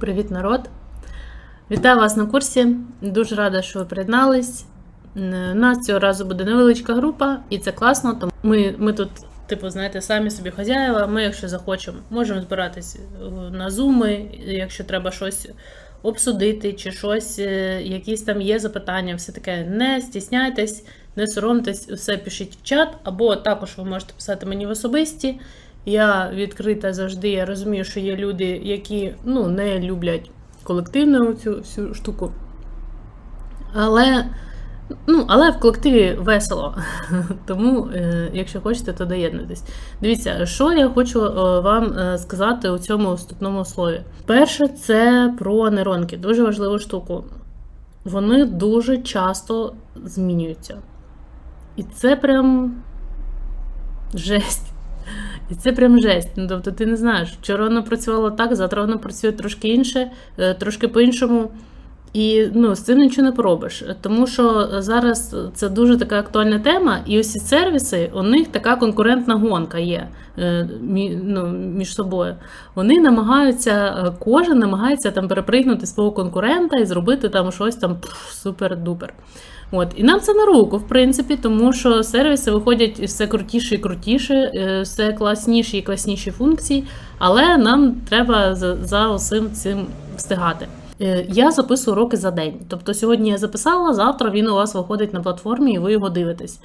Привіт, народ! Вітаю вас на курсі. Дуже рада, що ви приєднались. У нас цього разу буде невеличка група, і це класно. Тому ми, ми тут, типу, знаєте, самі собі хазяїва. Ми, якщо захочемо, можемо збиратись е, на зуми, якщо треба щось обсудити, чи щось, е, якісь там є запитання, все таке. Не стісняйтесь, не соромтесь, все пишіть в чат, або також ви можете писати мені в особисті. Я відкрита завжди. Я розумію, що є люди, які ну, не люблять колективну цю всю штуку. Але, ну, але в колективі весело. Тому, е, якщо хочете, то доєднуйтесь. Дивіться, що я хочу е, вам е, сказати у цьому вступному слові. Перше, це про нейронки. Дуже важливу штуку. Вони дуже часто змінюються. І це прям жесть. І це прям жесть. Ну, тобто ти не знаєш, вчора воно працювало так, завтра воно працює трошки інше, е, трошки по-іншому. І ну, з цим нічого не поробиш. Тому що зараз це дуже така актуальна тема, і усі сервіси, у них така конкурентна гонка є е, ну, між собою. Вони намагаються, е, кожен намагається там перепригнути свого конкурента і зробити там щось там супер-дупер. От, і нам це на руку, в принципі, тому що сервіси виходять все крутіше і крутіше, е, все класніші і класніші функції, але нам треба за, за усім цим встигати. Е, Я записую уроки за день. Тобто сьогодні я записала, завтра він у вас виходить на платформі і ви його дивитесь.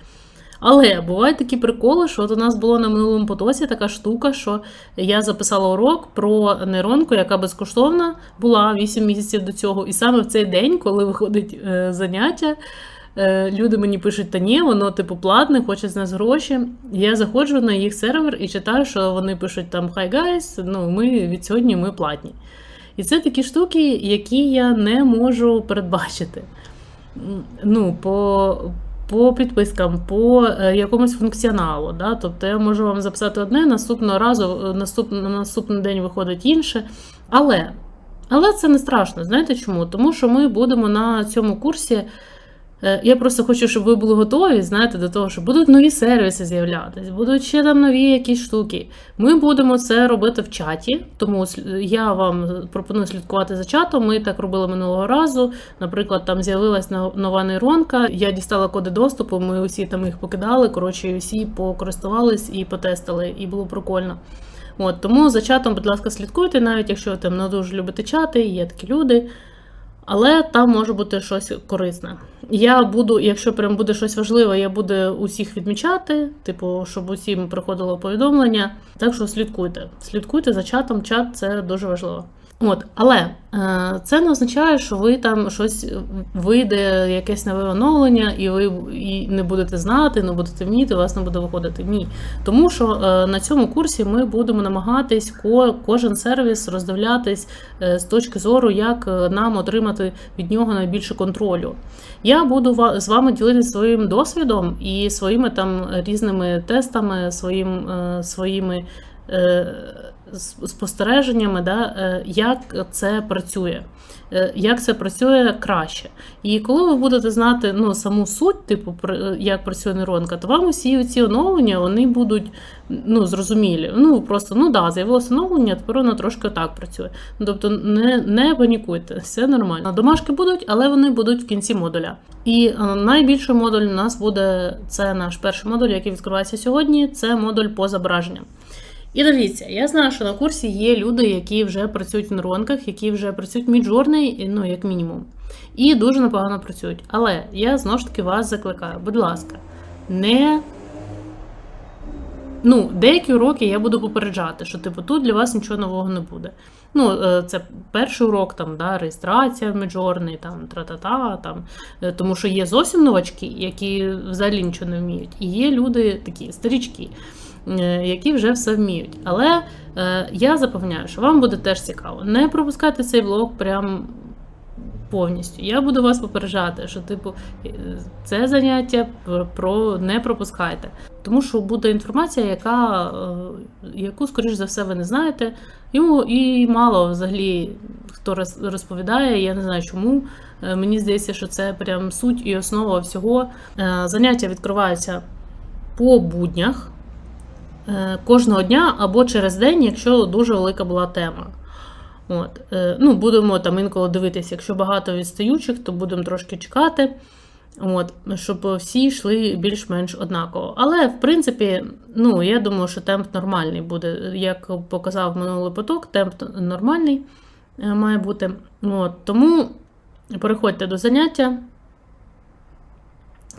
Але бувають такі приколи, що от у нас було на минулому потоці така штука, що я записала урок про нейронку, яка безкоштовна була 8 місяців до цього. І саме в цей день, коли виходить е, заняття, е, люди мені пишуть, та ні, воно типу платне, хоче з нас гроші. Я заходжу на їх сервер і читаю, що вони пишуть там Hi guys, ну ми від сьогодні ми платні. І це такі штуки, які я не можу передбачити. Ну, по, по підпискам, по е, якомусь функціоналу. Да? Тобто я можу вам записати одне, наступного разу, е, наступ, на наступний день виходить інше. Але, але це не страшно. Знаєте чому? Тому що ми будемо на цьому курсі. Е, Я просто хочу, щоб ви були готові, знаєте, до того, що будуть нові сервіси з'являтися, будуть ще там нові якісь штуки. Ми будемо це робити в чаті, тому я вам пропоную слідкувати за чатом. Ми так робили минулого разу. Наприклад, там з'явилась нов- нова нейронка. Я дістала коди доступу. Ми усі там їх покидали. Коротше, і всі покористувались і потестили, і було прикольно. От тому за чатом, будь ласка, слідкуйте, навіть якщо там не дуже любите чати, є такі люди. Але там може бути щось корисне. Я буду, якщо прям буде щось важливе, я буду усіх відмічати, типу, щоб усім приходило повідомлення. Так що слідкуйте. Слідкуйте за чатом, чат це дуже важливо. От, але е, це не означає, що ви там щось вийде, якесь нове оновлення, і ви і не будете знати, не будете вміти, у вас не буде виходити. Ні. Тому що е, на цьому курсі ми будемо намагатись ко, кожен сервіс роздивлятись е, з точки зору, як нам отримати від нього найбільше контролю. Я буду з вами ділитися своїм досвідом і своїми там різними тестами, своїм, своїми спостереженнями, да, е, як це працює. е, Як це працює краще. І коли ви будете знати ну, саму суть, типу, пр- як працює нейронка, то вам усі ці оновлення вони будуть ну, зрозумілі. Ну, просто ну да, з'явилося оновлення, тепер воно трошки так працює. Ну, Тобто не, не панікуйте, все нормально. Домашки будуть, але вони будуть в кінці модуля. І е, найбільший модуль у нас буде це наш перший модуль, який відкривається сьогодні. Це модуль по зображенням. І дивіться, я знаю, що на курсі є люди, які вже працюють в нейронках, які вже працюють міджорний, ну як мінімум, і дуже непогано працюють. Але я знову ж таки вас закликаю, будь ласка, не. Ну, деякі уроки я буду попереджати, що типу тут для вас нічого нового не буде. Ну, е, це перший урок, там, да, реєстрація в Midjourney, там, тра-та-та, там, е, тому що є зовсім новачки, які взагалі нічого не вміють. І є люди такі старічки, які вже все вміють. Але е, я запевняю, що вам буде теж цікаво. Не пропускайте цей влог прям повністю. Я буду вас попереджати, що типу е, це заняття про- не пропускайте. Тому що буде інформація, яка, е, яку, скоріш за все, ви не знаєте. Йому і мало взагалі хто роз- розповідає, я не знаю чому. Е, Мені здається, що це прям суть і основа всього. Е, Заняття відкриваються по буднях е, кожного дня або через день, якщо дуже велика була тема. От, е, ну, будемо там інколи дивитися, якщо багато відстаючих, то будемо трошки чекати. От, щоб всі йшли більш-менш однаково. Але, в принципі, ну, я думаю, що темп нормальний буде. Як показав минулий поток, темп нормальний е, має бути. От, тому переходьте до заняття.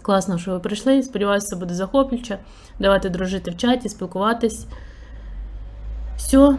Класно, що ви прийшли. Сподіваюся, це буде захоплююче. Давайте дружити в чаті, спілкуватись. Все,